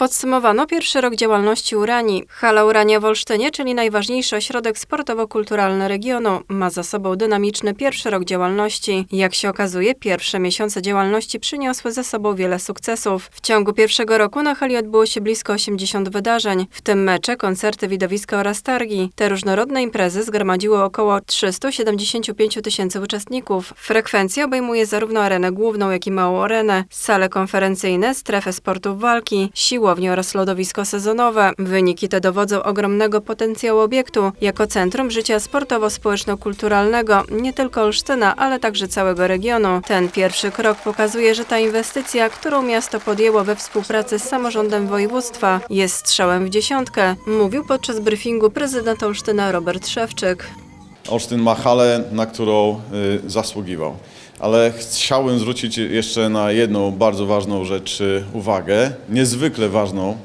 Podsumowano pierwszy rok działalności Urani. Hala Urania w Olsztynie, czyli najważniejszy ośrodek sportowo-kulturalny regionu, ma za sobą dynamiczny pierwszy rok działalności. Jak się okazuje, pierwsze miesiące działalności przyniosły ze sobą wiele sukcesów. W ciągu pierwszego roku na hali odbyło się blisko 80 wydarzeń, w tym mecze, koncerty, widowiska oraz targi. Te różnorodne imprezy zgromadziły około 375 tysięcy uczestników. Frekwencja obejmuje zarówno arenę główną, jak i małą arenę, sale konferencyjne, strefę sportów walki, siłownie oraz lodowisko sezonowe. Wyniki te dowodzą ogromnego potencjału obiektu jako centrum życia sportowo-społeczno-kulturalnego nie tylko Olsztyna, ale także całego regionu. Ten pierwszy krok pokazuje, że ta inwestycja, którą miasto podjęło we współpracy z samorządem województwa, jest strzałem w dziesiątkę, mówił podczas briefingu prezydent Olsztyna Robert Szewczyk. Olsztyn ma halę, na którą y, zasługiwał. Ale chciałbym zwrócić jeszcze na jedną bardzo ważną rzecz y, uwagę, niezwykle ważną.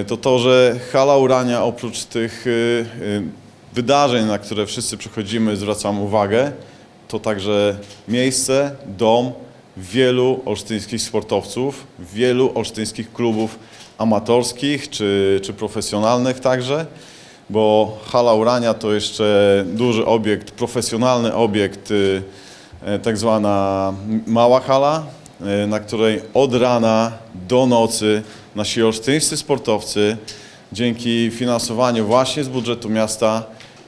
Y, To to, że hala Urania oprócz tych y, wydarzeń, na które wszyscy przychodzimy, zwracamy uwagę, to także miejsce, dom wielu olsztyńskich sportowców, wielu olsztyńskich klubów amatorskich czy, czy profesjonalnych także bo hala Urania to jeszcze duży obiekt, profesjonalny obiekt, tak zwana mała hala, y, na której od rana do nocy nasi olsztyńscy sportowcy dzięki finansowaniu właśnie z budżetu miasta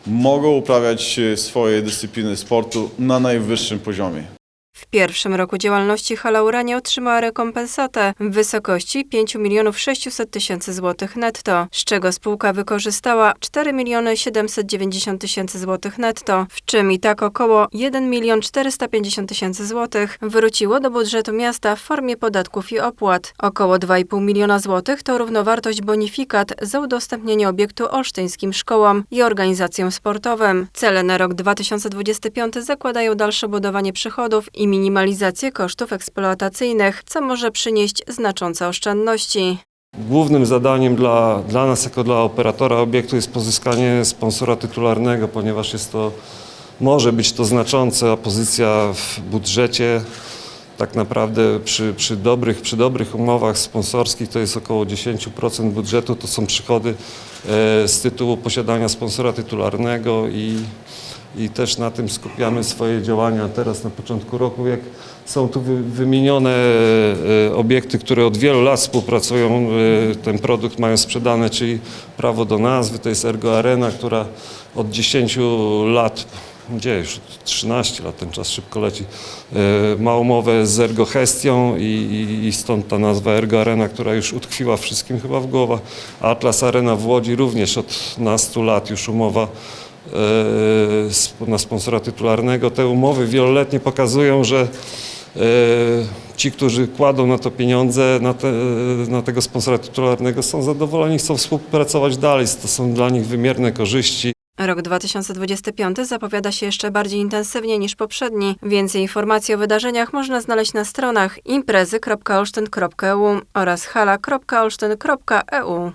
mogą uprawiać swoje dyscypliny sportu na najwyższym poziomie. W pierwszym roku działalności Hala Urania otrzymała rekompensatę w wysokości 5 milionów 600 tysięcy złotych netto, z czego spółka wykorzystała 4 miliony 790 tysięcy złotych netto, w czym i tak około 1 milion 450 tysięcy złotych wróciło do budżetu miasta w formie podatków i opłat. Około 2,5 miliona złotych to równowartość bonifikat za udostępnienie obiektu olsztyńskim szkołom i organizacjom sportowym. Cele na rok 2025 zakładają dalsze budowanie przychodów i minimalizację kosztów eksploatacyjnych, co może przynieść znaczące oszczędności. Głównym zadaniem dla, dla nas, jako dla operatora obiektu, jest pozyskanie sponsora tytularnego, ponieważ jest to, może być to znacząca pozycja w budżecie. Tak naprawdę przy, przy, dobrych, przy dobrych umowach sponsorskich to jest około 10% budżetu, to są przychody e, z tytułu posiadania sponsora tytularnego i, i też na tym skupiamy swoje działania teraz na początku roku. Jak są tu wy- wymienione e, obiekty, które od wielu lat współpracują, e, ten produkt mają sprzedane, czyli prawo do nazwy, to jest Ergo Arena, która od 10 lat, gdzie już 13 lat, ten czas szybko leci, e, ma umowę z Ergo Hestią i, i, i stąd ta nazwa Ergo Arena, która już utkwiła wszystkim chyba w głowach. Atlas Arena w Łodzi również od nastu lat już umowa na sponsora tytularnego. Te umowy wieloletnie pokazują, że e, ci, którzy kładą na to pieniądze, na, te, na tego sponsora tytularnego są zadowoleni, chcą współpracować dalej. To są dla nich wymierne korzyści. Rok 2025 zapowiada się jeszcze bardziej intensywnie niż poprzedni. Więcej informacji o wydarzeniach można znaleźć na stronach imprezy.olsztyn.eu oraz hala.olsztyn.eu.